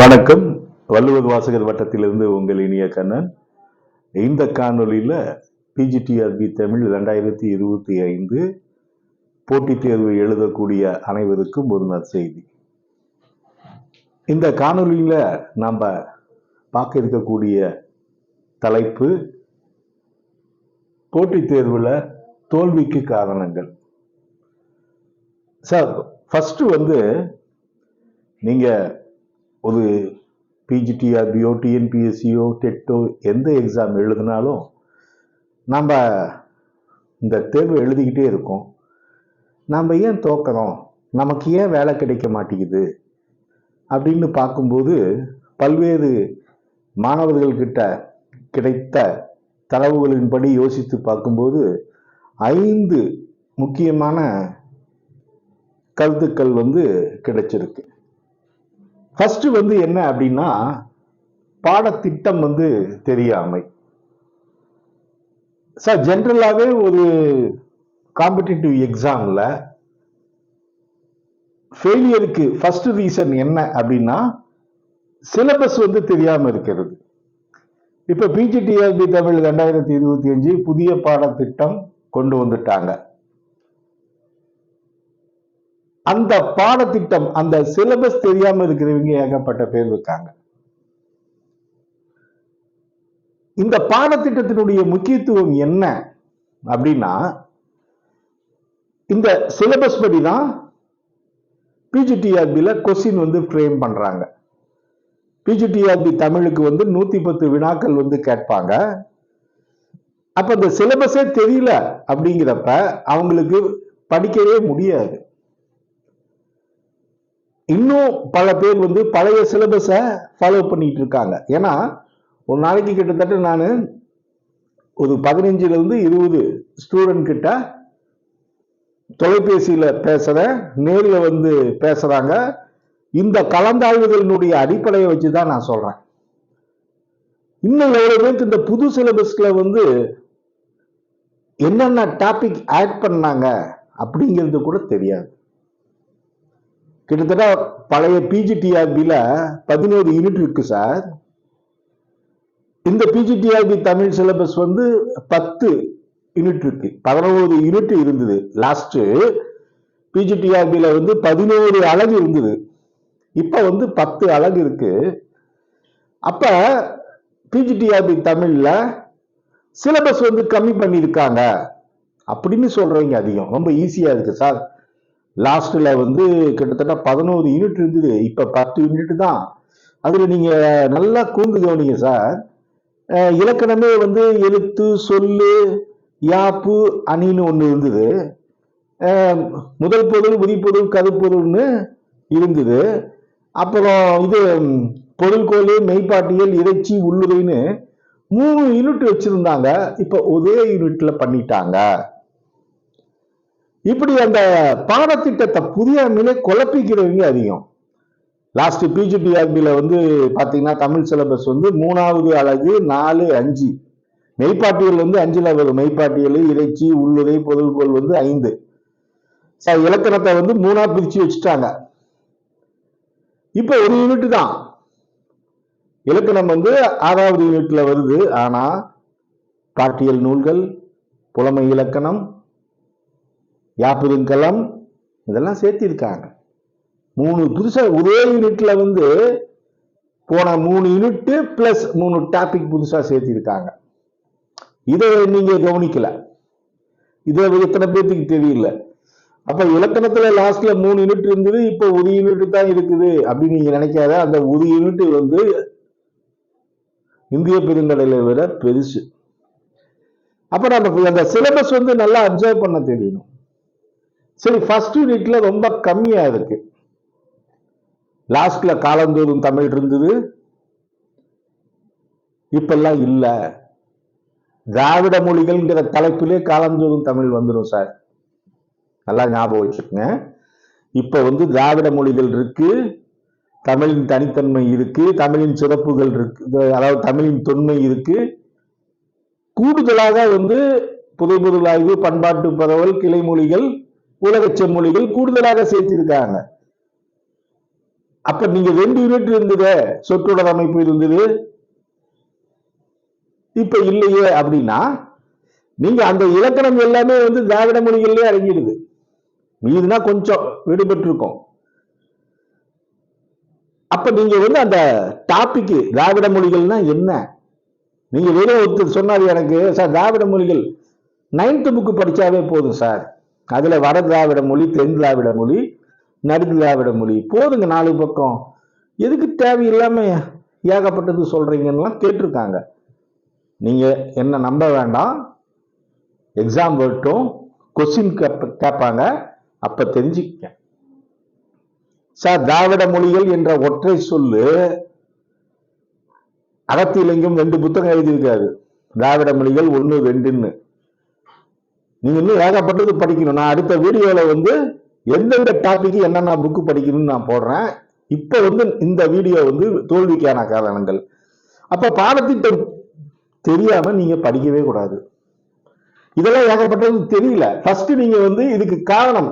வணக்கம். வள்ளுவர் வாசகர் வட்டத்திலிருந்து உங்கள் இனிய கண்ணன். இந்த காணொலியில் பிஜிடிஆர்பி தமிழ் ரெண்டாயிரத்தி இருபத்தி ஐந்து போட்டித் தேர்வு எழுதக்கூடிய அனைவருக்கும் ஒரு நற்செய்தி. இந்த காணொலியில் நாம் பார்க்க இருக்கக்கூடிய தலைப்பு போட்டித் தேர்வில் தோல்விக்கு காரணங்கள். சார் ஃபஸ்ட்டு வந்து நீங்கள் ஒரு பிஜிடிஆர்பியோ டிஎன்பிஎஸ்சியோ டெட்டோ எந்த எக்ஸாம் எழுதினாலும் நம்ம இந்த தேர்வு எழுதிக்கிட்டே இருக்கோம். நம்ம ஏன் தோக்கிறோம்? நமக்கு ஏன் வேலை கிடைக்க மாட்டேங்குது? அப்படின்னு பார்க்கும்போது பல்வேறு மாணவர்கள்கிட்ட கிடைத்த தரவுகளின்படி யோசித்து பார்க்கும்போது ஐந்து முக்கியமான கருத்துக்கள் வந்து கிடைச்சிருக்கு. ஃபர்ஸ்ட் வந்து என்ன அப்படின்னா பாடத்திட்டம் வந்து தெரியாமை. சார் ஜென்ரலாகவே ஒரு காம்படிட்டிவ் எக்ஸாமில் ஃபெயிலியருக்கு ஃபர்ஸ்ட் ரீசன் என்ன அப்படின்னா சிலபஸ் வந்து தெரியாமல் இருக்கிறது. இப்போ பிஜிடிஆர்பி தமிழ் ரெண்டாயிரத்தி இருபத்தி அஞ்சு புதிய பாடத்திட்டம் கொண்டு வந்துட்டாங்க. அந்த பாடத்திட்டம் அந்த சிலபஸ் தெரியாம இருக்கிறவங்க ஏகப்பட்ட பேர் இருக்காங்க. இந்த பாடத்திட்டத்தினுடைய முக்கியத்துவம் என்ன அப்படின்னா இந்த சிலபஸ் படி தான் பிஜிடிஆர்பியில் கொஸ்டின் வந்து ஃப்ரேம் பண்றாங்க. பிஜிடிஆர்பி தமிழுக்கு வந்து நூத்தி பத்து வினாக்கள் வந்து கேட்பாங்க. அப்ப இந்த சிலபஸே தெரியல அப்படிங்கிறப்ப அவங்களுக்கு படிக்கவே முடியாது. இன்னும் பல பேர் வந்து பழைய சிலபஸை ஃபாலோ பண்ணிட்டு இருக்காங்க ஏன்னா ஒரு நாளைக்கு கிட்டத்தட்ட நான் ஒரு பதினஞ்சுலேருந்து இருபது ஸ்டூடெண்ட் கிட்ட தொலைபேசியில் பேசுகிறேன் நேரில் வந்து பேசுகிறாங்க இந்த கலந்தாய்வுகளினுடைய அடிப்படையை வச்சு தான் நான் சொல்கிறேன் இன்னும் எவ்வளோ பேருக்கு இந்த புது சிலபஸில் வந்து என்னென்ன டாபிக் ஆட் பண்ணாங்க அப்படிங்கிறது கூட தெரியாது. கிட்டத்தட்ட பழைய பிஜிடிஆர்பியில் பதினோரு யூனிட் இருக்கு சார் இந்த பிஜிடிஆர்பி தமிழ் சிலபஸ் வந்து பத்து யூனிட் இருக்கு. பதினோரு யூனிட் இருந்தது. லாஸ்ட்டு பிஜிடிஆர்பியில் வந்து பதினோரு அழகு இருந்தது. இப்போ வந்து பத்து அழகு இருக்கு. அப்போ பிஜிடிஆர்பி தமிழில் சிலபஸ் வந்து கம்மி பண்ணியிருக்காங்க. அப்படின்னு சொல்கிறவங்க அதிகம். ரொம்ப ஈஸியாக இருக்குது சார் லாஸ்ட்ல வந்து கிட்டத்தட்ட பதினோரு யூனிட் இருந்தது. இப்ப பத்து யூனிட் தான். அதுல நீங்க நல்லா கூர்ந்து கவனிங்க சார். இலக்கணமே வந்து எழுத்து சொல்லு யாப்பு அணின்னு ஒன்று இருந்தது. முதல் பொருள் உரிப்பொருள் கருப்பொருள்னு இருந்தது. அப்புறம் இது பொருள் பொருள்கோள் மெய்ப்பாட்டியல் இறைச்சி உள்ளுரைன்னு மூணு யூனிட் வச்சிருந்தாங்க. இப்ப ஒரே யூனிட்ல பண்ணிட்டாங்க. இப்படி அந்த பாடத்திட்டத்தை புரியாமலே குழப்பிக்கிறவங்க அதிகம். லாஸ்ட் பிஜிடிஆர்பியில் வந்து பார்த்தீங்கன்னா தமிழ் சிலபஸ் வந்து மூணாவது அழகு நாலு அஞ்சு. மெய்ப்பாட்டியல் வந்து அஞ்சில் வரும். மெய்ப்பாட்டியல் இறைச்சி உள்ளுரை பொருள்கோள் வந்து ஐந்து. சார் இலக்கணத்தை வந்து மூணா பிரிச்சு வச்சுட்டாங்க. இப்போ ஒரு யூனிட் தான். இலக்கணம் வந்து ஆறாவது யூனிட்ல வருது. ஆனால் பாட்டியல் நூல்கள் புலமை இலக்கணம் யாப்பதுங்கலம் இதெல்லாம் சேர்த்திருக்காங்க. மூணு புதுசாக ஒரே யூனிட்ல வந்து போன மூணு யூனிட்டு பிளஸ் மூணு டாபிக் புதுசாக சேர்த்திருக்காங்க. இதை நீங்கள் கவனிக்கல. இதை எத்தனை பேர்த்துக்கு தெரியல. அப்போ இலக்கணத்துல லாஸ்ட்ல மூணு யூனிட் இருந்தது இப்போ ஒரு யூனிட் தான் இருக்குது அப்படின்னு நீங்க நினைக்காத அந்த ஒரு யூனிட் வந்து இந்திய பெருங்கடலை விட பெருசு. அப்ப நம்ம அந்த சிலபஸ் வந்து நல்லா அப்சர்வ் பண்ண தெரியணும். சரி ஃபர்ஸ்ட் யூனிட்ல ரொம்ப கம்மியா இருக்கு. லாஸ்ட்ல காலந்தோறும் தமிழ் இருந்தது. இப்பெல்லாம் இல்லை. திராவிட மொழிகள்ங்கிற தலைப்பிலே காலந்தோறும் தமிழ் வந்துடும் சார் நல்லா ஞாபகம் வச்சுக்கோங்க. இப்ப வந்து திராவிட மொழிகள் இருக்கு. தமிழின் தனித்தன்மை இருக்கு. தமிழின் சிறப்புகள் இருக்கு. அதாவது தமிழின் தொன்மை இருக்கு. கூடுதலாக வந்து புதை ஆய்வு பண்பாட்டு பரவல் கிளை மொழிகள் உலக செம்மொழிகள் கூடுதலாக சேர்த்திருக்காங்க. அப்ப நீங்க ரெண்டு யூனிட் இருந்தது சொற்றொடர் அமைப்பு இருந்தது இப்ப இல்லையே அப்படின்னா நீங்க அந்த இலக்கணம் எல்லாமே வந்து திராவிட மொழிகள்லயே அடங்கிடுது. மீதுனா கொஞ்சம் விடுபட்டு இருக்கும் அப்ப நீங்க வந்து அந்த டாபிக் திராவிட மொழிகள்னா என்ன? நீங்க வெளியே ஒருத்தர் சொன்னாரு எனக்கு சார் திராவிட மொழிகள் நைன்த் புக்கு படிச்சாவே போதும் சார். அதில் வட திராவிட மொழி தென் திராவிட மொழி நடு திராவிட மொழி. போதுங்க நாலு பக்கம். எதுக்கு தேவையில்லாமல் ஏகப்பட்டது சொல்றீங்கன்னு கேட்டிருக்காங்க. நீங்கள் என்ன நம்ப வேண்டாம். எக்ஸாம் வரட்டும். கொஸ்டின் கேட்பாங்க. அப்போ தெரிஞ்சுக்க சார் திராவிட மொழிகள் என்ற ஒற்றை சொல்லு அகத்திலிங்கம் ரெண்டு புத்தகம் எழுதியிருக்காரு. திராவிட மொழிகள் ஒன்று ரெண்டுன்னு. நீங்க இன்னும் ஏகப்பட்டது படிக்கணும். நான் அடுத்த வீடியோவில் வந்து எந்தெந்த டாபிக் என்னென்ன புக்கு படிக்கணும்னு நான் போடுறேன். இப்ப வந்து இந்த வீடியோ வந்து தோல்விக்கான காரணங்கள். அப்ப பாடத்திட்டம் தெரியாம நீங்க படிக்கவே கூடாது. இதெல்லாம் ஏகப்பட்டது தெரியல. ஃபர்ஸ்ட் நீங்க வந்து இதுக்கு காரணம்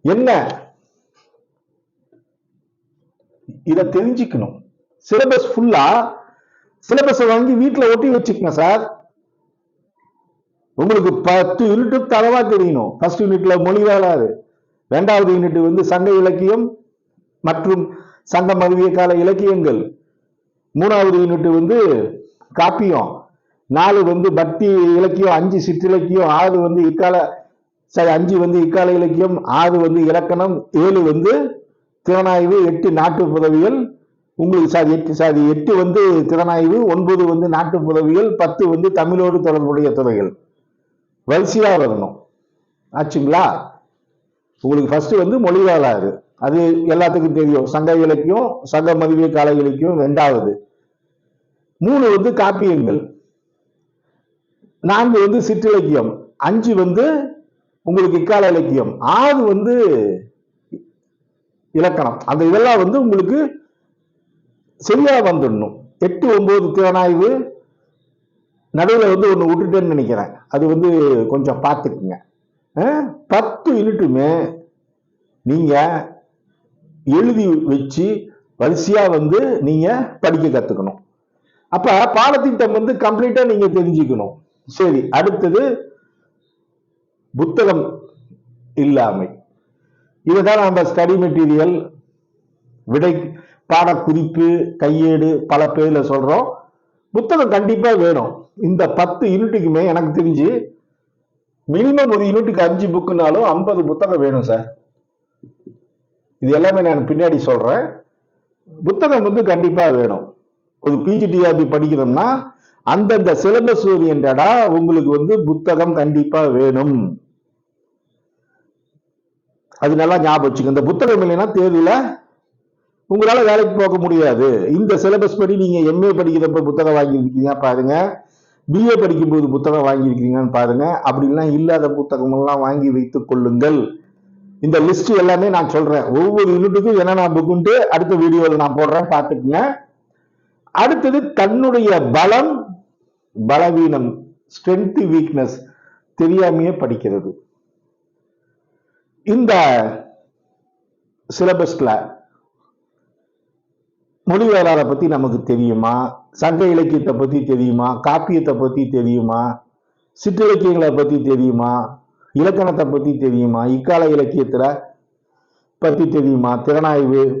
என்ன? இத தெரிஞ்சுக்கணும். சிலபஸ் ஃபுல்லா சிலபஸ் வாங்கி வீட்டுல ஒட்டி வச்சுக்கணும் சார். உங்களுக்கு பத்து யூனிட் தரவா தெரியணும். ஃபர்ஸ்ட் யூனிட்ல மொழி வேளாறு ரெண்டாவது யூனிட் வந்து சங்க இலக்கியம் மற்றும் சங்க மருவிய கால இலக்கியங்கள். மூணாவது யூனிட் வந்து காப்பியம். நாலு வந்து பக்தி இலக்கியம் அஞ்சு சிற்றிலக்கியம் ஆறு வந்து இக்கால சரி அஞ்சு வந்து இக்கால இலக்கியம் ஆறு வந்து இலக்கணம் ஏழு வந்து திறனாய்வு எட்டு நாட்டு புதவியல் உங்களுக்கு சாதி எட்டு சாதி எட்டு வந்து திறனாய்வு ஒன்பது வந்து நாட்டு புதவியல் பத்து வந்து தமிழோடு தொடர்புடைய துறைகள். வரிசையாக வரணும். ஆச்சுங்களா? உங்களுக்கு ஃபர்ஸ்ட் வந்து மொழிவேலாறு. அது எல்லாத்துக்கும் தெரியும். சங்க இலக்கியம் சங்க மதிவிய கால இலக்கியம் ரெண்டாவது. மூணு வந்து காப்பியங்கள். நான்கு வந்து சிற்றிலக்கியம். அஞ்சு வந்து உங்களுக்கு இக்கால இலக்கியம். ஆறு வந்து இலக்கணம். அந்த இதெல்லாம் வந்து உங்களுக்கு சரியா வந்துடணும். எட்டு ஒன்பது திறனாய்வு நடுவில் வந்து ஒன்று விட்டுட்டேன்னு நினைக்கிறேன். அது வந்து கொஞ்சம் பார்த்துக்குங்க. பத்து யூனிட்டுமே நீங்கள் எழுதி வச்சு வரிசையாக வந்து நீங்கள் படிக்க கற்றுக்கணும் அப்போ பாடத்திட்டம் வந்து கம்ப்ளீட்டாக நீங்கள் தெரிஞ்சுக்கணும். சரி அடுத்தது புத்தகம் இல்லாமை. இதுதான் நம்ம ஸ்டடி மெட்டீரியல் விடை பாடக்குறிப்பு கையேடு பல பேரில் சொல்கிறோம் புத்தகம் கண்டிப்பா வேணும். இந்த பத்து யூனிட்டுக்குமே எனக்கு தெரிஞ்சு மினிமம் ஒரு யூனிட்டுக்கு அஞ்சு புக்குனாலும் ஐம்பது புத்தகம் வேணும் சார் இது எல்லாமே நான் பின்னாடி சொல்றேன். புத்தகம் வந்து கண்டிப்பா வேணும். ஒரு பிஜிடிஆர்பி படிக்கிறோம்னா அந்தந்த சிலபஸ் ஓரியன்டா உங்களுக்கு வந்து புத்தகம் கண்டிப்பா வேணும். அது நல்லா ஞாபகம் வச்சுக்கோங்க. இந்த புத்தகம் இல்லைன்னா தேர்வில் உங்களால வேலைக்கு போக முடியாது. இந்த சிலபஸ் படி நீங்க எம்ஏ படிக்கிறப்ப புத்தகம் வாங்கியிருக்கீங்க பாருங்க. பிஏ படிக்கும்போது புத்தகம் வாங்கியிருக்கீங்கன்னு பாருங்க. அப்படிலாம் இல்லாத புத்தகமெல்லாம் வாங்கி வைத்துக் கொள்ளுங்கள். இந்த லிஸ்ட் எல்லாமே நான் சொல்றேன். ஒவ்வொரு யூனிட்டுக்கும் என்னென்ன புக்குன்ட்டு அடுத்த வீடியோவில் நான் போடுறேன் பார்த்துக்குங்க. அடுத்தது தன்னுடைய பலம் பலவீனம் ஸ்ட்ரென்த் வீக்னஸ் தெரியாமையே படிக்கிறது. இந்த சிலபஸ்ல மொழி வரலாறை பத்தி நமக்கு தெரியுமா? சங்க இலக்கியத்தை பத்தி தெரியுமா? காப்பியத்தை பத்தி தெரியுமா? சிற்றிலக்கியங்களை பத்தி தெரியுமா? இலக்கணத்தை பத்தி தெரியுமா? இக்கால இலக்கியத்தில் பத்தி தெரியுமா? திறனாய்வு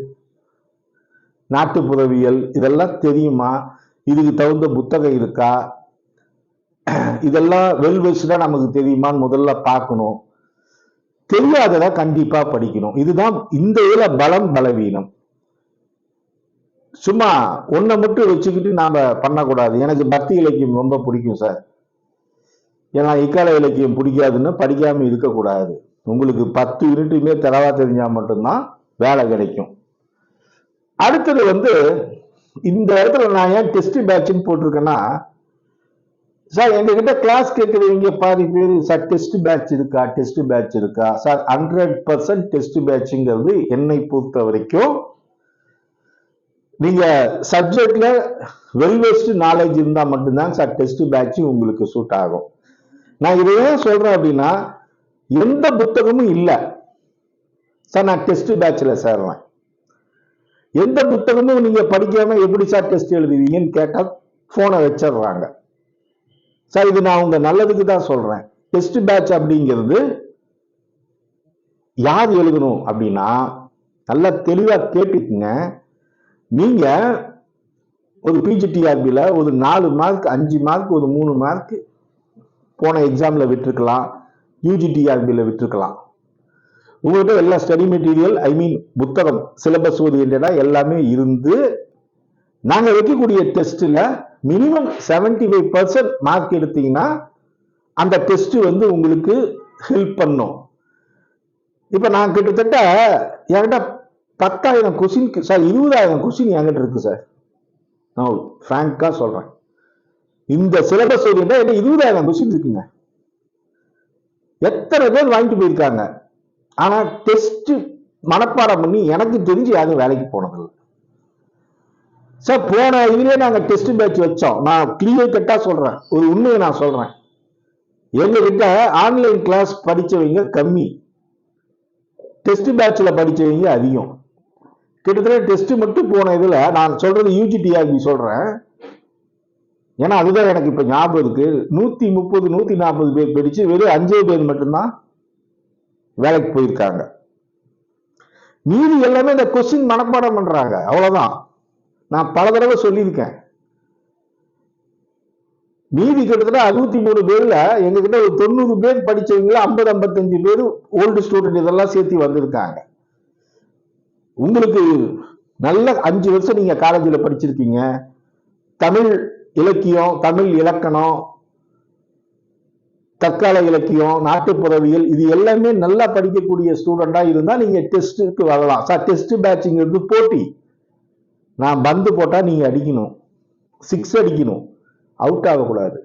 நாட்டுப்புறவியல் இதெல்லாம் தெரியுமா? இதுக்கு தகுந்த புத்தகம் இருக்கா? இதெல்லாம் வெல் வெஸ்டா நமக்கு தெரியுமான்னு முதல்ல பார்க்கணும். தெரியாததை கண்டிப்பா படிக்கணும். இதுதான் இந்த இதில் பலம் பலவீனம். சும்மா ஒன்றை மட்டும் வச்சுக்கிட்டு நாம் பண்ணக்கூடாது. எனக்கு பக்தி இலக்கியம் ரொம்ப பிடிக்கும் சார். ஏன்னா இக்கால இலக்கியம் பிடிக்காதுன்னு படிக்காமல் இருக்கக்கூடாது. உங்களுக்கு பத்து யூனிட்டுமே தரவா தெரிஞ்சால் மட்டும்தான் வேலை கிடைக்கும். அடுத்தது வந்து இந்த இடத்துல நான் ஏன் டெஸ்ட் பேட்ச்னு போட்டிருக்கேன்னா சார் எங்ககிட்ட கிளாஸ் கேட்குறவங்க பாதி பேர் சார் டெஸ்ட் பேட்ச் இருக்கா? டெஸ்ட் பேட்ச் இருக்கா? சார் ஹண்ட்ரட் பர்சன்ட் டெஸ்ட் பேட்சுங்கிறது என்னை பொறுத்த வரைக்கும் நீங்க சப்ஜெக்ட்ல வெல் வெஸ்ட் நாலேஜ் இருந்தா மட்டும்தான் சார் டெஸ்ட் பேட்ச் உங்களுக்கு சூட் ஆகும். நான் இதை ஏன் சொல்றேன் அப்படின்னா எந்த புத்தகமும் இல்லை. சார் நான் டெஸ்ட் பேட்சில் சேர்றேன். எந்த புத்தகமும் நீங்க படிக்காம எப்படி சார் டெஸ்ட் எழுதுவீங்கன்னு கேட்டால் போனை வச்சிடுறாங்க. சார் இது நான் உங்க நல்லதுக்கு தான் சொல்றேன். டெஸ்ட் பேட்ச் அப்படிங்கிறது யார் எழுதணும் அப்படின்னா நல்லா தெளிவா கேட்டுக்குங்க. நீங்க ஒரு பிஜிடிஆர்பியில் ஒரு நாலு மார்க் அஞ்சு மார்க் ஒரு மூணு மார்க் போன எக்ஸாமில் விட்டுருக்கலாம். யூஜிடிஆர்பியில் விட்டுருக்கலாம். உங்கள்கிட்ட எல்லா ஸ்டடி மெட்டீரியல் ஐ மீன் புத்தகம் சிலபஸ் ஓரியன்டாக எல்லாமே இருந்து நாங்கள் வைக்கக்கூடிய டெஸ்ட்டில் minimum seventy five percent mark எடுத்தீங்கன்னா அந்த டெஸ்ட் வந்து உங்களுக்கு ஹெல்ப் பண்ணும். இப்போ நான் கிட்டத்தட்ட என்கிட்ட பத்தாயிரம் கொஸ்டின் சார் இருபதாயிரம் கொஸ்டின் என்கிட்ட இருக்கு சார் நான் ஃப்ராங்காக சொல்கிறேன் இந்த சிலபஸ் ஓரியண்டா என்ன இருபதாயிரம் கொஸ்டின் இருக்குங்க. எத்தனை பேர் வாங்கிட்டு போயிருக்காங்க? ஆனா டெஸ்ட் மனப்பாடம் பண்ணி எனக்கு தெரிஞ்சு யாரும் வேலைக்கு போனதில்லை. சார் போன இதுலேயே நாங்கள் டெஸ்ட் பேட்ச் வச்சோம். நான் கிளியர் கட்டாக சொல்கிறேன் ஒரு உண்மையை நான் சொல்கிறேன் எங்ககிட்ட ஆன்லைன் கிளாஸ் படித்தவங்க கம்மி. டெஸ்ட் பேட்சில் படிச்சவங்க அதிகம். கிட்டத்தட்ட டெஸ்ட் மட்டும் போன இதில் நான் சொல்றது யூஜிடிஆர்பி சொல்றேன் ஏன்னா அதுதான் எனக்கு இப்போ ஞாபகம் இருக்கு. நூற்றி முப்பது நூற்றி நாற்பது பேர் படிச்சு வெறும் அஞ்சே பேர் மட்டும்தான் வேலைக்கு போயிருக்காங்க. மீதி எல்லாமே இந்த கொஸ்டின் மனப்பாடம் பண்றாங்க. அவ்வளவுதான். நான் பல தடவை சொல்லியிருக்கேன். மீதி கிட்டத்தட்ட அறுபத்தி மூணு பேர்ல எங்ககிட்ட ஒரு தொண்ணூறு பேர் படிச்சவங்கள ஐம்பது ஐம்பத்தஞ்சு பேர் ஓல்டு ஸ்டூடெண்ட் இதெல்லாம் சேர்த்து வந்திருக்காங்க. உங்களுக்கு நல்ல அஞ்சு வருஷம் நீங்க காலேஜில் படிச்சிருக்கீங்க. தமிழ் இலக்கியம் தமிழ் இலக்கணம் தற்கால இலக்கியம் நாட்டுப்புறவியல் இது எல்லாமே நல்லா படிக்கக்கூடிய ஸ்டூடெண்டா இருந்தா நீங்க டெஸ்ட்டுக்கு வரலாம். சார் டெஸ்ட் பேட்சிங்கிறது போட்டி. நான் பந்து போட்டா நீங்க அடிக்கணும். சிக்ஸ் அடிக்கணும். அவுட் ஆகக்கூடாது.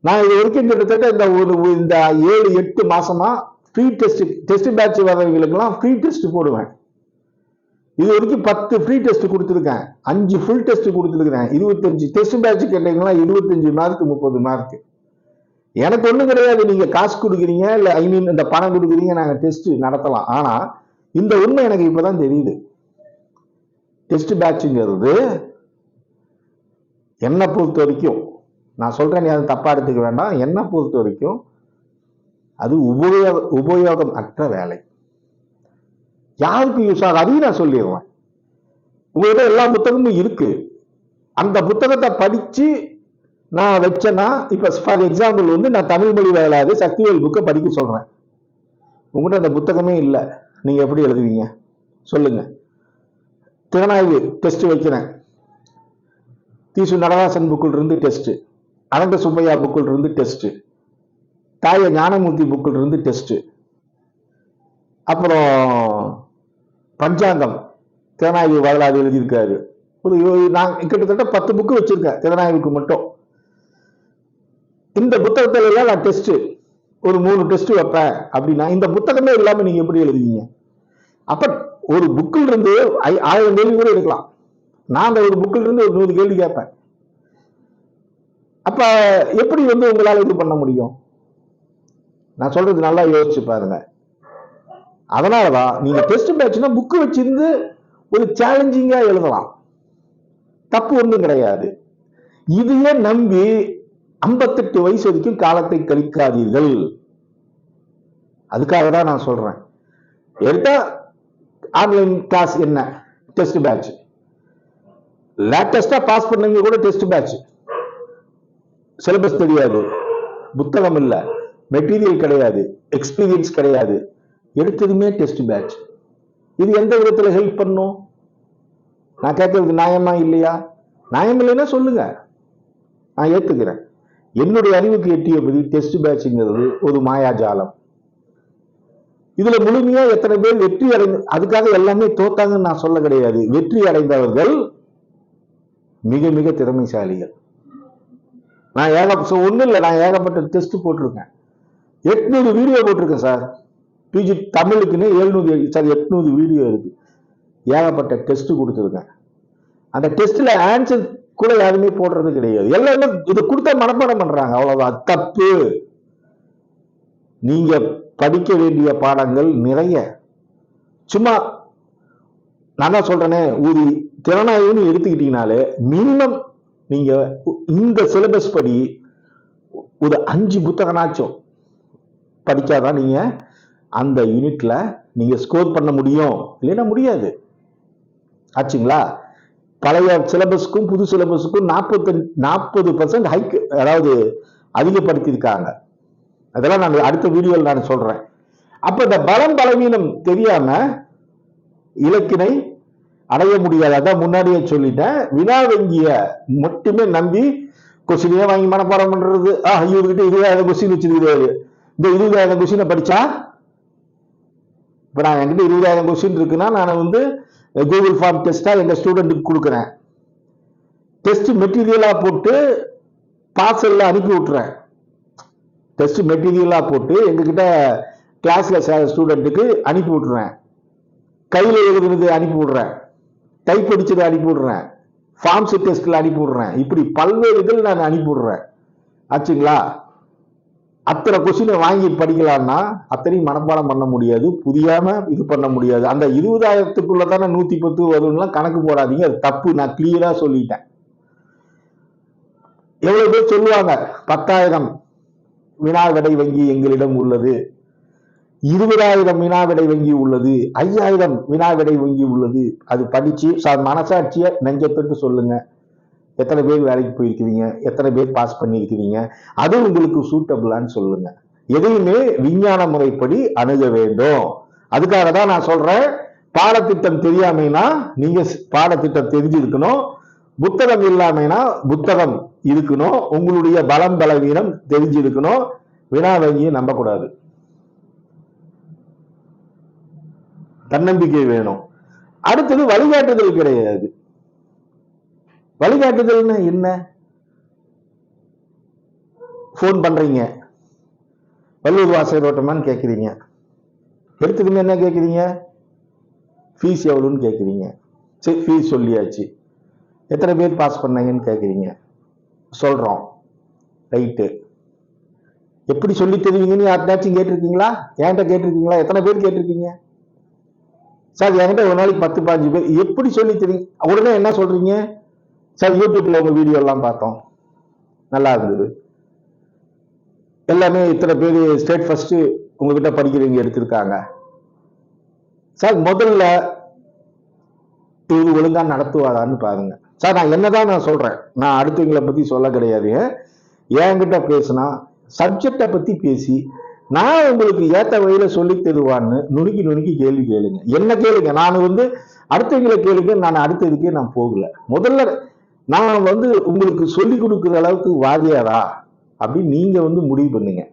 நான் இது வரைக்கும் கிட்டத்தட்ட இந்த ஒரு இந்த ஏழு எட்டு மாசமா ஃப்ரீ டெஸ்ட் டெஸ்ட் பேட்ச் வர்றவங்களுக்கெல்லாம் ஃப்ரீ டெஸ்ட் போடுவேன். இது வரைக்கும் பத்து ஃப்ரீ டெஸ்ட் கொடுத்துருக்கேன். அஞ்சு ஃபுல் டெஸ்ட் கொடுத்துருக்கிறேன். இருபத்தஞ்சு டெஸ்ட் பேட்ச் கேட்டீங்கன்னா இருபத்தஞ்சு மார்க் முப்பது மார்க் எனக்கு ஒன்றும் கிடையாது. நீங்கள் காசு கொடுக்குறீங்க இல்லை ஐ மீன் இந்த பணம் கொடுக்குறீங்க நாங்கள் டெஸ்ட் நடத்தலாம். ஆனால் இந்த உண்மை எனக்கு இப்போ தான் தெரியுது. டெஸ்ட் பேட்சுங்கிறது என்னை பொறுத்த வரைக்கும் நான் சொல்கிறேன் நீ தப்பாக எடுத்துக்க வேண்டாம். என்னை பொறுத்த வரைக்கும் அது உபயோக உபயோகம் அற்ற வேலை. யாருக்கு யூஸ் ஆகும் அதையும் நான் சொல்லிடுவேன் உங்ககிட்ட எல்லா புத்தகமும் இருக்கு. அந்த புத்தகத்தை படிச்சு நான் வச்சேன்னா இப்ப ஃபார் எக்ஸாம்பிள் வந்து நான் தமிழ் மொழி வேலாது சக்திவேல் புக்கை படிக்க சொல்றேன். உங்கள்கிட்ட அந்த புத்தகமே இல்லை. நீங்க எப்படி எழுதுவீங்க? சொல்லுங்க. திறனாய்வு டெஸ்ட் வைக்கிறேன். தீசு நடராசன் புக்கில் இருந்து டெஸ்ட் அனந்த சுப்பையா புக்கில் இருந்து டெஸ்ட் தாய ஞானமூர்த்தி புக்கில் இருந்து டெஸ்ட் அப்புறம் பஞ்சாங்கம். திறனாய்வு வரலாறு எழுதியிருக்காரு. ஒரு நான் கிட்டத்தட்ட பத்து புக்கு வச்சிருக்கேன். திறனாய்வுக்கு மட்டும். இந்த புத்தகத்துல எல்லாம் நான் டெஸ்ட் ஒரு மூணு டெஸ்ட் வைப்பேன் அப்படின்னா இந்த புத்தகமே இல்லாம நீங்க எப்படி எழுதுவீங்க? அப்ப ஒரு புக்கில் இருந்து ஐ- ஆயிரம் கேள்வி கூட எடுக்கலாம். நான் அந்த ஒரு புக்கில் இருந்து ஒரு நூறு கேள்வி கேட்பேன். அப்ப எப்படி வந்து உங்களால் இது பண்ண முடியும்? நான் சொல்றது நல்லா யோசிச்சு பாருங்க. அதனாலதான் நீங்கள் டெஸ்ட் பேட்ச்னா புக்கு வச்சிருந்து ஒரு சேலஞ்சிங்காக எழுதலாம். தப்பு ஒன்றும் கிடையாது. இதையே நம்பி ஐம்பத்தெட்டு வயசு வரைக்கும் காலத்தை கழிக்காதீர்கள். அதுக்காக தான் நான் சொல்றேன். எடுத்தா ஆன்லைன் கிளாஸ் என்ன? டெஸ்ட் பேட்ச் லேட்டஸ்டா பாஸ் பண்ணவங்க கூட டெஸ்ட் பேட்ச் சிலபஸ் தெரியாது. புத்தகம் இல்லை. மெட்டீரியல் கிடையாது. எக்ஸ்பீரியன்ஸ் கிடையாது. எடுத்ததுமே டெஸ்ட் பேட்ச் இது எந்த விதத்துல ஹெல்ப் பண்ணும்? நான் கேட்கறது நியாயமா இல்லையா? நியாயம் இல்லைன்னா சொல்லுங்க. நான் ஏத்துக்கிறேன். என்னுடைய அறிவுக்கு எட்டியபடி டெஸ்ட் பேட்ச்ங்கிறது ஒரு மாயாஜாலம். இதுல முழுமையா எத்தனை பேர் வெற்றி அடைந்து அதுக்காக எல்லாமே தோத்தாங்கன்னு நான் சொல்ல கிடையாது. வெற்றி அடைந்தவர்கள் மிக மிக திறமைசாலிகள். நான் ஏக ஒன்றும் இல்லை நான் ஏகப்பட்ட டெஸ்ட் போட்டிருக்கேன். எட்நூறு வீடியோ போட்டிருக்கேன் சார். பிஜி தமிழுக்குன்னு எழுநூறு சார் எட்நூறு வீடியோ இருக்கு. ஏகப்பட்ட டெஸ்ட் கொடுத்துருக்கேன் அந்த டெஸ்ட்ல ஆன்சர் கூட யாருமே போடுறது கிடையாது. எல்லாருமே இது கொடுத்தா மனப்பாடம் பண்றாங்க. அவ்வளவுதான். தப்பு. நீங்க படிக்க வேண்டிய பாடங்கள் நிறைய. சும்மா நான் தான் சொல்றேனே ஒரு திறனாய்வுன்னு எடுத்துக்கிட்டீங்கனாலே மினிமம் நீங்க இந்த சிலபஸ் படி ஒரு அஞ்சு புத்தகனாச்சும் படிச்சாதான் நீங்க அந்த யூனிட்ல நீங்க ஸ்கோர் பண்ண முடியும். இல்லைன்னா முடியாது. ஆச்சுங்களா? பழைய சிலபஸ்க்கும் புது சிலபஸுக்கும் நாற்பத்தஞ்சு நாற்பது பர்சன்ட் ஹைக் அதாவது அதிகப்படுத்தியிருக்காங்க. அதெல்லாம் நான் அடுத்த வீடியோவில் நான் சொல்றேன். அப்ப இந்த பலம் பலவீனம் தெரியாம இலக்கினை அடைய முடியாது. அதான் முன்னாடியே சொல்லிட்டேன். வினா வங்கிய மட்டுமே நம்பி கொஸ்டினே வாங்கி மனப்பாடம் பண்றது? ஆ இவர்கிட்ட இருபதாயிரம் கொஸ்டின் வச்சிருக்கிறாரு. இந்த இருபதாயிரம் கொஸ்டினை படிச்சா இப்போ நான் என்கிட்ட இருபதாயிரம் கொஸ்டின் இருக்குன்னா நான் வந்து கூகுள் ஃபார்ம் டெஸ்ட்டாக எங்கள் ஸ்டூடெண்ட்டுக்கு கொடுக்குறேன். டெஸ்ட் மெட்டீரியலாக போட்டு பார்சல்ல அனுப்பி விட்றேன் டெஸ்ட் மெட்டீரியலாக போட்டு எங்ககிட்ட கிளாஸ்ல ஸ்டூடெண்ட்டுக்கு அனுப்பி விட்றேன் கையில் எழுதுனது அனுப்பி விட்றேன் டைப் அடிச்சதை அனுப்பி விட்றேன் ஃபார்ம்ஸ் டெஸ்ட்டில் அனுப்பி விட்றேன் இப்படி பல்வேறு இதில் நான் அனுப்பி விட்றேன் ஆச்சுங்களா? அத்தனை கொஸ்டினை வாங்கி படிக்கலாம்னா அத்தனையும் மனப்பாடம் பண்ண முடியாது புரியாம இது பண்ண முடியாது. அந்த இருபதாயிரத்துக்குள்ள தானே நூத்தி பத்து வரும்லாம் கணக்கு போடாதீங்க. அது தப்பு. நான் கிளியரா சொல்லிட்டேன். எவ்வளவு பேர் சொல்லுவாங்க பத்தாயிரம் வினா விடை வங்கி எங்களிடம் உள்ளது. இருபதாயிரம் வினா விடை வங்கி உள்ளது. ஐயாயிரம் வினா விடை வங்கி உள்ளது. அது படிச்சு சார் மனசாட்சிய நெஞ்சத்தொட்டு சொல்லுங்க. எத்தனை பேர் வேலைக்கு போயிருக்கிறீங்க? எத்தனை பேர் பாஸ் பண்ணியிருக்கிறீங்க? அது உங்களுக்கு சூட்டபிளான்னு சொல்லுங்க. எதையுமே விஞ்ஞான முறைப்படி அணுக வேண்டும். அதுக்காக தான் நான் சொல்றேன். பாடத்திட்டம் தெரியாமைனா நீங்க பாடத்திட்டம் தெரிஞ்சிருக்கணும். புத்தகம் இல்லாமைனா புத்தகம் இருக்கணும். உங்களுடைய பலம் பலவீனம் தெரிஞ்சிருக்கணும். வினா வங்கியை நம்பக்கூடாது. தன்னம்பிக்கை வேணும். அடுத்தது வழிகாட்டுதல் கிடையாது. வழிகாட்டுதல்னு என்ன? ஃபோன் பண்றீங்க. வள்ளூர் வாசல் ரோட்டமான்னு கேட்குறீங்க எடுத்துக்கணும் என்ன கேட்குறீங்க ஃபீஸ் எவ்வளோன்னு கேட்குறீங்க சரி ஃபீஸ் சொல்லியாச்சு. எத்தனை பேர் பாஸ் பண்ணாங்கன்னு கேட்குறீங்க சொல்கிறோம் ரைட்டு எப்படி சொல்லி தருவீங்கன்னு யார்ட்டாச்சும் கேட்டிருக்கீங்களா? என்கிட்ட கேட்டிருக்கீங்களா? எத்தனை பேர் கேட்டிருக்கீங்க? சார் என்கிட்ட ஒரு நாளைக்கு பத்து பாஞ்சு பேர். எப்படி சொல்லி தருவீங்க? உடனே என்ன சொல்கிறீங்க சார் யூடியூப்ல உங்க வீடியோ எல்லாம் பார்த்தோம். நல்லா இருந்தது. எல்லாமே இத்தனை பேர் ஸ்டேட் ஃபர்ஸ்ட் உங்ககிட்ட படிக்கிறவங்க எடுத்திருக்காங்க. சார் முதல்ல இது ஒழுங்கா நடத்துவாரான்னு பாருங்க. சார் நான் என்னதான் நான் சொல்றேன். நான் அடுத்தவங்களை பத்தி சொல்ல கிடையாது. என்கிட்ட பேசினா சப்ஜெக்டை பத்தி பேசி நான் உங்களுக்கு ஏத்த வகையில சொல்லி தருவான்னு நுணுக்கி நுணுக்கி கேள்வி கேளுங்க. என்ன கேளுங்க? நான் வந்து அடுத்தவங்களை கேளுங்க நான் அடுத்ததுக்கே நான் போகல. முதல்ல நான் வந்து உங்களுக்கு சொல்லி கொடுக்குற அளவுக்கு வாதியாரா? அப்படின்னு நீங்க வந்து முடிவு பண்ணுங்க.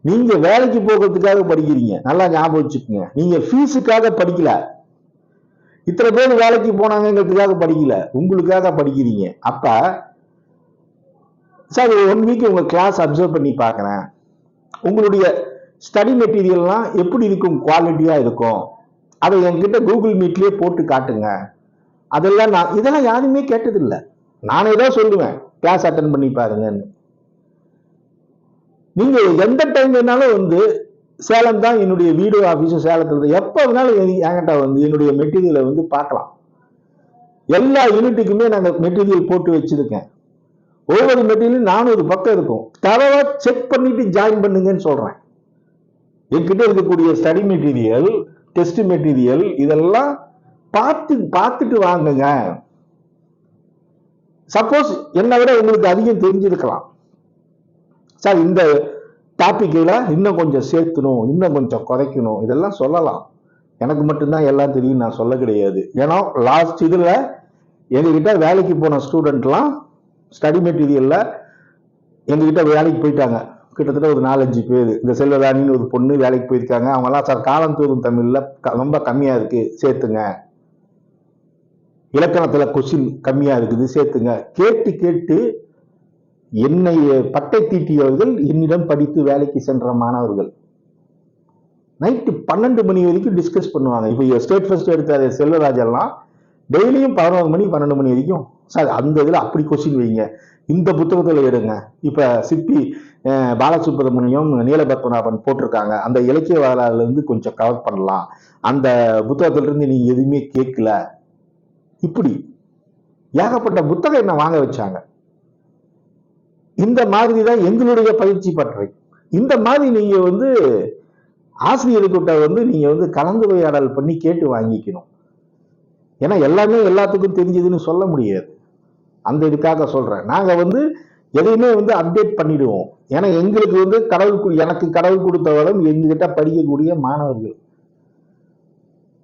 நீங்க வேலைக்கு போகிறதுக்காக படிக்கிறீங்க. நல்லா ஞாபகம் வச்சுக்கோங்க. நீங்க ஃபீஸுக்காக படிக்கல. இத்தனை பேர் வேலைக்கு போனாங்கிறதுக்காக படிக்கல. உங்களுக்காக படிக்கிறீங்க. அப்ப சார் ஒன் வீக் உங்க கிளாஸ் அப்சர்வ் பண்ணி பார்க்குறேன். உங்களுடைய ஸ்டடி மெட்டீரியல்லாம் எப்படி இருக்கும்? குவாலிட்டியா இருக்கும்? அதை என்கிட்ட கூகுள் மீட்லயே போட்டு காட்டுங்க. அதெல்லாம் நான் இதெல்லாம் யாருமே கேட்டதில்லை. நானே தான் சொல்லுவேன் கிளாஸ் அட்டன் பண்ணி பாருங்கன்னு. நீங்க எந்த டைம் வேணாலும் வந்து சேலம் தான் என்னுடைய வீடியோ ஆஃபீஸும் சேலத்தில் எப்போ வேணாலும் என்கிட்ட வந்து என்னுடைய மெட்டீரியலை வந்து பார்க்கலாம். எல்லா யூனிட்டுக்குமே நாங்கள் மெட்டீரியல் போட்டு வச்சுருக்கேன். ஒவ்வொரு மெட்டீரியலும் நானூறு பக்கம் இருக்கும். தரவா செக் பண்ணிட்டு ஜாயின் பண்ணுங்கன்னு சொல்கிறேன் என்கிட்ட இருக்கக்கூடிய ஸ்டடி மெட்டீரியல் டெஸ்ட் மெட்டீரியல் இதெல்லாம் பார்த்து பார்த்துட்டு வாங்குங்க. சப்போஸ் என்னை விட உங்களுக்கு அதிகம் தெரிஞ்சிருக்கலாம். சார் இந்த டாப்பிக்கில் இன்னும் கொஞ்சம் சேர்த்துணும் இன்னும் கொஞ்சம் குறைக்கணும். இதெல்லாம் சொல்லலாம். எனக்கு மட்டும்தான் எல்லாம் தெரியும் நான் சொல்ல கிடையாது. ஏன்னா லாஸ்ட் இதில் எங்ககிட்ட வேலைக்கு போன ஸ்டூடெண்ட்லாம் ஸ்டடி மெட்டீரியலில் எங்ககிட்ட வேலைக்கு போயிட்டாங்க. கிட்டத்தட்ட ஒரு நாலஞ்சு பேர். இந்த செல்வராணின்னு ஒரு பொண்ணு வேலைக்கு போயிருக்காங்க. அவங்கெல்லாம் சார் காலம் தமிழில் ரொம்ப கம்மியாக இருக்குது சேர்த்துங்க. இலக்கணத்தில் கொஸ்டின் கம்மியாக இருக்குது சேர்த்துங்க. கேட்டு கேட்டு என்னை பட்டை தீட்டியவர்கள் என்னிடம் படித்து வேலைக்கு சென்ற மாணவர்கள். நைட்டு பன்னெண்டு மணி வரைக்கும் டிஸ்கஸ் பண்ணுவாங்க. இப்போ ஸ்டேட் ஃபர்ஸ்ட் எடுத்த செல்வராஜெல்லாம் டெய்லியும் பதினோரு மணி பன்னெண்டு மணி வரைக்கும். சார் அந்த இதில் அப்படி கொஸ்டின் வைங்க. இந்த புத்தகத்தில் எடுங்க. இப்போ சிப்பி பாலசுப்ரமணியம் நீலபத்மநாபன் போட்டிருக்காங்க. அந்த இலக்கிய வரலாறுல இருந்து கொஞ்சம் கவர் பண்ணலாம். அந்த புத்தகத்திலிருந்து நீங்கள் எதுவுமே கேட்கல. இப்படி ஏகப்பட்ட புத்தகம் என்ன வாங்க வச்சாங்க. இந்த மாதிரி தான் எங்களுடைய பயிற்சி பற்றி. இந்த மாதிரி நீங்க வந்து ஆசிரியர்கிட்ட வந்து நீங்க வந்து கலந்துரையாடல் பண்ணி கேட்டு வாங்கிக்கணும். ஏன்னா எல்லாமே எல்லாத்துக்கும் தெரிஞ்சதுன்னு சொல்ல முடியாது. அந்த இதுக்காக சொல்றேன். நாங்க வந்து எதையுமே வந்து அப்டேட் பண்ணிடுவோம். ஏன்னா எங்களுக்கு வந்து கடவுள் எனக்கு கடவுள் கொடுத்த வரம் எங்ககிட்ட படிக்கக்கூடிய மாணவர்கள்.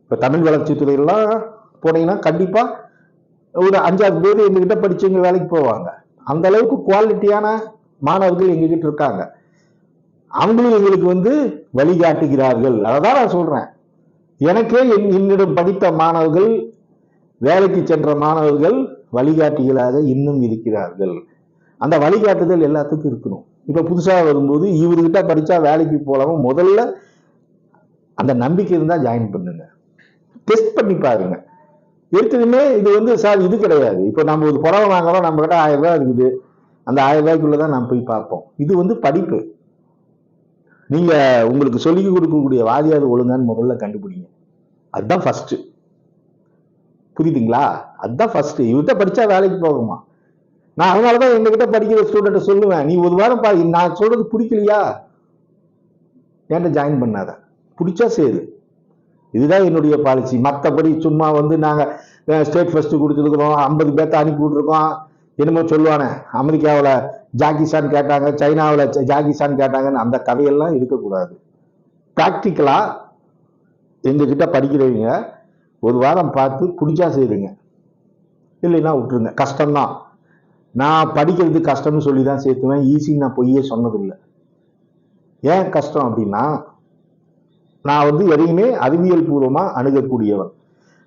இப்ப தமிழ் வளர்ச்சித்துறையெல்லாம் போனீங்கன்னா கண்டிப்பாக ஒரு அஞ்சாறு பேர் எங்ககிட்ட படித்தவங்க வேலைக்கு போவாங்க. அந்த அளவுக்கு குவாலிட்டியான மாணவர்கள் எங்ககிட்ட இருக்காங்க. அவங்களும் எங்களுக்கு வந்து வழிகாட்டுகிறார்கள். அதை தான் நான் சொல்கிறேன் எனக்கே என் என்னிடம் படித்த மாணவர்கள் வேலைக்கு சென்ற மாணவர்கள் வழிகாட்டிகளாக இன்னும் இருக்கிறார்கள். அந்த வழிகாட்டுதல் எல்லாத்துக்கும் இருக்கணும். இப்போ புதுசாக வரும்போது இவர்கிட்ட படித்தா வேலைக்கு போலாம? முதல்ல அந்த நம்பிக்கை இருந்தால் ஜாயின் பண்ணுங்க. டெஸ்ட் பண்ணி பாருங்கள் ஏற்கனவே இது வந்து சார் இது கிடையாது. இப்போ நம்ம ஒரு புடவை வாங்குறோம் நம்ம கிட்ட ஆயிரம் ரூபாய் இருக்குது. அந்த ஆயிரம் ரூபாய்க்குள்ளதான் நம்ம போய் பார்ப்போம். இது வந்து படிப்பு. நீங்க உங்களுக்கு சொல்லி கொடுக்கக்கூடிய வாதியார் ஒழுங்கான்னு முதல்ல கண்டுபிடிங்க. அதுதான் ஃபர்ஸ்ட் புரியுதுங்களா? அதுதான் ஃபர்ஸ்ட் இவர்கிட்ட படிச்சா வேலைக்கு போகுமா நான் அதனாலதான் எங்ககிட்ட படிக்கிற ஸ்டூடெண்ட்டை சொல்லுவேன். நீ ஒரு வாரம் பா நான் சொல்றது பிடிக்கலையா? என்கிட்ட ஜாயின் பண்ணாத. பிடிச்சா சேரு. இதுதான் என்னுடைய பாலிசி மற்றபடி சும்மா வந்து நாங்கள் ஸ்டேட் ஃபஸ்ட்டு கொடுத்துருக்குறோம். ஐம்பது பேர்த்த அனுப்பி விட்ருக்கோம் என்னமோ சொல்லுவானே அமெரிக்காவில் ஜாகிசான் கேட்டாங்க சைனாவில் ஜாகிசான் கேட்டாங்கன்னு அந்த கதையெல்லாம் இருக்கக்கூடாது. ப்ராக்டிக்கலாக எங்ககிட்ட படிக்கிறவங்க ஒரு வாரம் பார்த்து பிடிச்சா செய்யுங்க இல்லைன்னா விட்டுருங்க. கஷ்டம்தான். நான் படிக்கிறது கஷ்டம்னு சொல்லி தான் சேர்த்துவேன். ஈஸின்னு நான் பொய்யே சொன்னதில்லை. ஏன் கஷ்டம் அப்படின்னா நான் வந்து எதையுமே அறிவியல் பூர்வமாக அணுகக்கூடியவன்.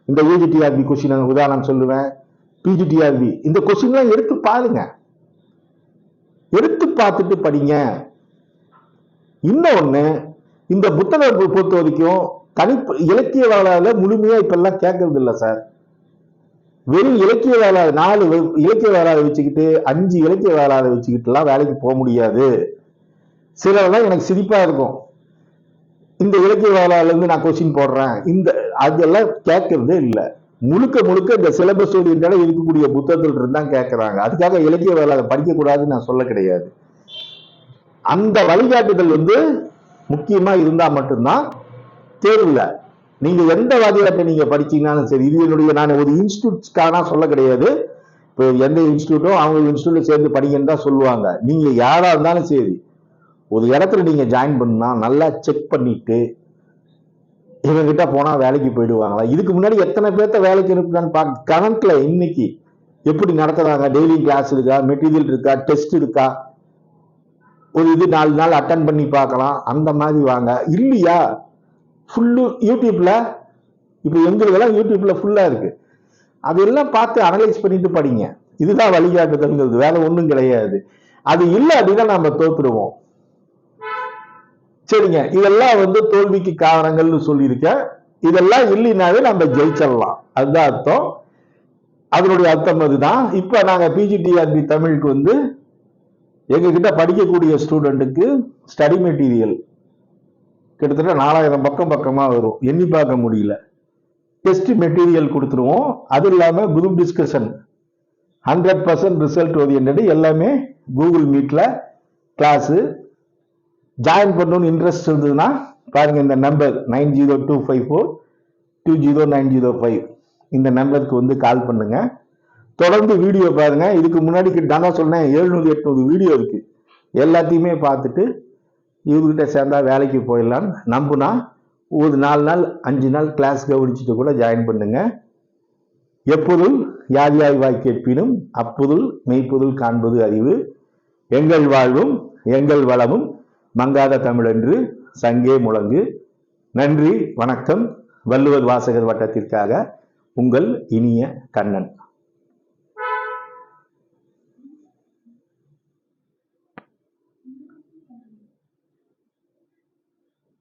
இந்த ஏஜிடிஆர்பி கொஸ்டின் உதாரணம் சொல்லுவேன். பிஜிடிஆர்பி இந்த கொஸ்டின்லாம் எடுத்து பாருங்க. எடுத்து பார்த்துட்டு படிங்க. இன்னொன்று இந்த புத்தகத்தை பொறுத்த வரைக்கும் தனி இலக்கிய வரலாறுல முழுமையாக இப்பெல்லாம் கேட்கறது இல்லை சார். வெறும் இலக்கிய வரலாறு நாலு இலக்கிய வரலாறு வச்சுக்கிட்டு அஞ்சு இலக்கிய வரலாறு வச்சுக்கிட்டுலாம் வேலைக்கு போக முடியாது. சிலர்லாம் எனக்கு சிரிப்பாக இருக்கும். இந்த இலக்கிய வரலாறுல இருந்து நான் கொஸ்டின் போடுறேன். இந்த அதெல்லாம் கேட்கறதே இல்ல. முழுக்க முழுக்க இந்த சிலபஸோடு இருந்தாலும் இருக்கக்கூடிய புத்தகத்தில் இருந்தால் கேட்குறாங்க. அதுக்காக இலக்கிய வரலாறு அதை கூடாதுன்னு நான் சொல்ல கிடையாது. அந்த வழிகாட்டுதல் வந்து முக்கியமா இருந்தா மட்டும்தான் தேர்வில். நீங்க எந்த வாதியாட்டை நீங்க படிச்சீங்கன்னாலும் சரி இது என்னுடைய நான் ஒரு இன்ஸ்டியூட்ஸ்க்கான சொல்ல கிடையாது. இப்போ எந்த இன்ஸ்டியூட்டோ அவங்க இன்ஸ்டியூட்டில் சேர்ந்து படிங்கன்னு தான் சொல்லுவாங்க. நீங்க யாரா இருந்தாலும் சரி ஒரு இடத்துல நீங்கள் ஜாயின் பண்ணால் நல்லா செக் பண்ணிட்டு இவங்கிட்ட போனால் வேலைக்கு போயிடுவாங்களா? இதுக்கு முன்னாடி எத்தனை பேர்த்த வேலைக்கு இருக்குதான்னு பார்க்க கரண்ட்டில் இன்னைக்கு எப்படி நடத்துகிறாங்க டெய்லி கிளாஸ் இருக்கா? மெட்டீரியல் இருக்கா? டெஸ்ட் இருக்கா? ஒரு இது நாலு நாள் அட்டன் பண்ணி பார்க்கலாம். அந்த மாதிரி வாங்க. இல்லையா? ஃபுல்லு யூடியூப்பில் இப்போ எங்களுக்கெல்லாம் யூடியூப்பில் ஃபுல்லாக இருக்குது அதெல்லாம் பார்த்து அனலைஸ் பண்ணிட்டு படிங்க. இதுதான் வழிகாட்டுதல்ங்கிறது. வேற ஒன்றும் கிடையாது. அது இல்லை அப்படின்னா நம்ம தோத்துருவோம் சரிங்க. இதெல்லாம் வந்து தோல்விக்கு காரணங்கள்னு சொல்லியிருக்கேன். இதெல்லாம் இல்லைனாவே நம்ம ஜெயிச்சிடலாம். அதுதான் அர்த்தம். அதனுடைய அர்த்தம் அதுதான். இப்போ நாங்கள் பிஜிடிஆர்பி தமிழுக்கு வந்து எங்ககிட்ட படிக்கக்கூடிய ஸ்டூடெண்ட்டுக்கு ஸ்டடி மெட்டீரியல் கிட்டத்தட்ட நாலாயிரம் பக்கம் பக்கமாக வரும். எண்ணி பார்க்க முடியல. டெஸ்ட் மெட்டீரியல் கொடுத்துருவோம். அது இல்லாமல் group discussion hundred percent result oriented எல்லாமே கூகுள் மீட்டில் கிளாஸு ஜாயின் பண்ணணும்னு இன்ட்ரெஸ்ட் இருந்ததுன்னா பாருங்க இந்த number nine zero two five four two zero nine zero five இந்த நம்பருக்கு வந்து கால் பண்ணுங்க. தொடர்ந்து வீடியோ பாருங்க. இதுக்கு முன்னாடி கிட்ட- சொன்னேன் எழுநூறு எட்நூறு வீடியோ இருக்கு. எல்லாத்தையுமே பார்த்துட்டு இவர்கிட்ட சேர்ந்தா வேலைக்கு போயிடலான்னு நம்புனா ஒரு நாலு நாள் அஞ்சு நாள் கிளாஸ் கவனிச்சுட்டு கூட ஜாயின் பண்ணுங்க. எப்பொருள் யார் யார் வாய் கேட்பினும் அப்பொருள் மெய்ப்பொருள் காண்பது அறிவு. எங்கள் வாழ்வும் எங்கள் வளமும் மங்காத தமிழென்று சங்கே முழங்கு. நன்றி வணக்கம். வள்ளுவர் வாசகர் வட்டத்திற்காக உங்கள் இனிய கண்ணன்.